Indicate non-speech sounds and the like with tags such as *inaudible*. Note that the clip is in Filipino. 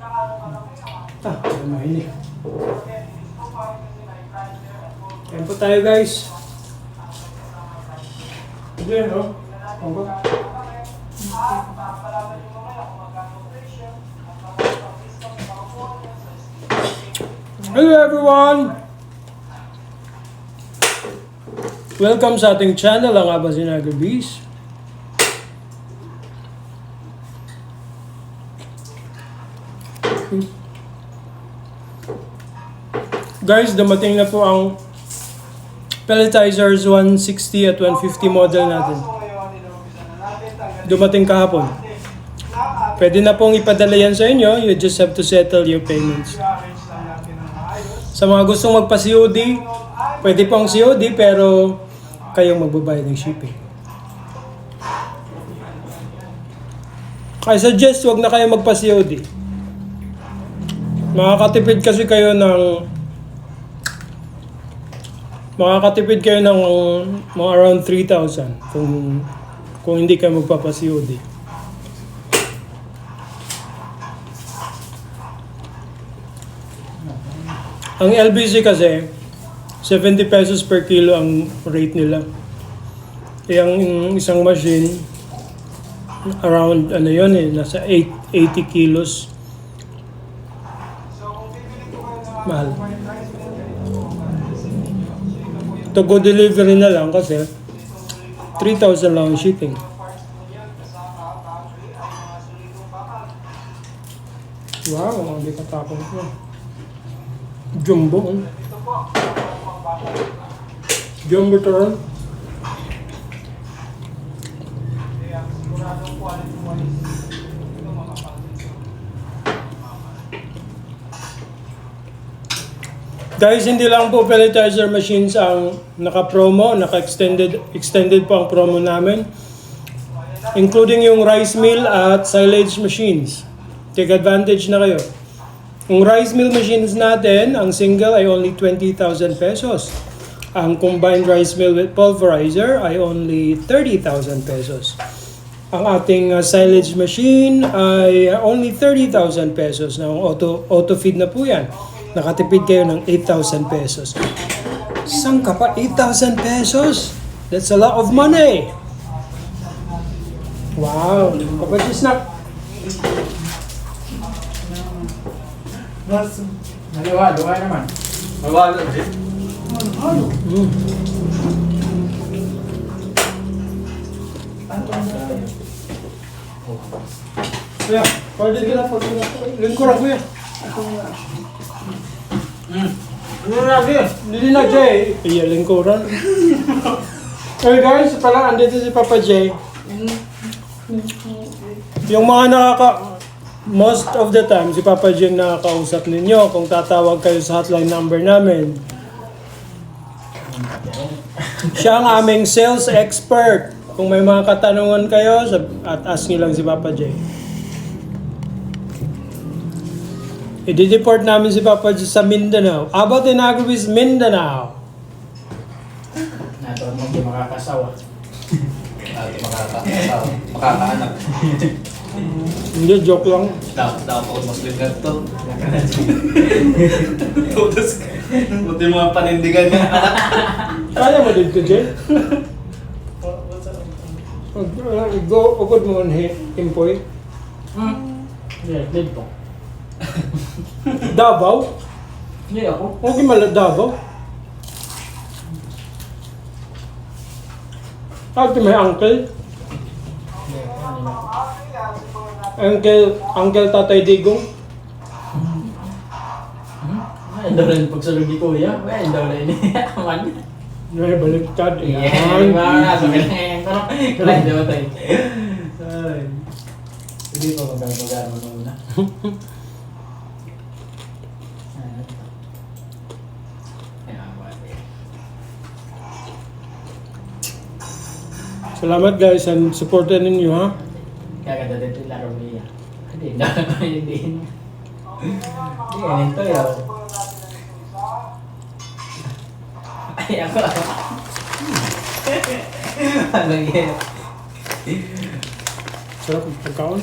Ah, mainit. Ayan po tayo guys. Diyan, no? Ako. Hello everyone! Welcome sa ating channel, ang Abasin Agribis. Guys, dumating na po ang Pelletizers 160 at 150 model natin. Dumating kahapon. Pwede na pong ipadala yan sa inyo. You just have to settle your payments. Sa mga gustong magpa-COD, pwede pong COD pero kayong magbabayad ng shipping. I suggest wag na kayo magpa-COD. Makakatipid kasi kayo ng makakatipid kayo ng mga around 3,000 kung kung hindi kayo magpapa-COD. Ang LBC kasi 70 pesos per kilo ang rate nila. Eh, ang isang machine around ano yun eh, nasa 8, 80 kilos. Mahal. To go delivery na lang kasi 3,000 lang ang shipping. Wow, ang hindi katapong ko. Jumbo. Jumbo turn. Guys, hindi lang po pelletizer machines ang naka-promo, naka-extended extended po ang promo namin. Including yung rice mill at silage machines. Take advantage na kayo. Yung rice mill machines natin, ang single ay only 20,000 pesos. Ang combined rice mill with pulverizer ay only 30,000 pesos. Ang ating uh, silage machine ay only 30,000 pesos. Na auto, auto feed na po yan. Nakatipid kayo ng 8,000 pesos. Saan ka pa? 8,000 pesos? That's a lot of money. Wow. Kapag snack. Naliwa, luwa naman. Mawala din. Mm. Kuya, pwede ka na pag lingkod ako yan. Ano na din? Hindi na Jay. Iya, lingkuran. Okay *laughs* guys, pala andito si Papa Jay. Yung mga nakaka... Most of the time, si Papa Jay nakakausap ninyo kung tatawag kayo sa hotline number namin. Siya ang aming sales expert. Kung may mga katanungan kayo, at ask niyo lang si Papa Jay. I-deport namin si Papa Jay sa Mindanao. About in Agribiz, Mindanao. Nato mo hindi makakasawa. Ate makaka makakaanak. Hindi, joke lang. Dapat dapat ako Muslim na to. Tapos, buti mga panindigan niya. Kaya mo dito, Jay? Go, ugod mo ang hi- impoy. Hmm. Hindi po. Davao? Hindi ako. Okay, mala Davao. Ate may uncle. Uncle, uncle Tatay Digong. Ay, daw rin pagsulog ni Kuya. Ay, daw rin niya. Aman. May baliktad. Yeah, Yan. mga nasa kailangan ko. Kailangan daw tayo. Ay. Hindi pa magagawa mo muna. Salamat guys and supportan ninyo ha. Kaganda din ito laro niya. Hindi, hindi. Hindi, hindi. Ito yun. Ay, ako. Ano yan? Sarap ang pagkaon.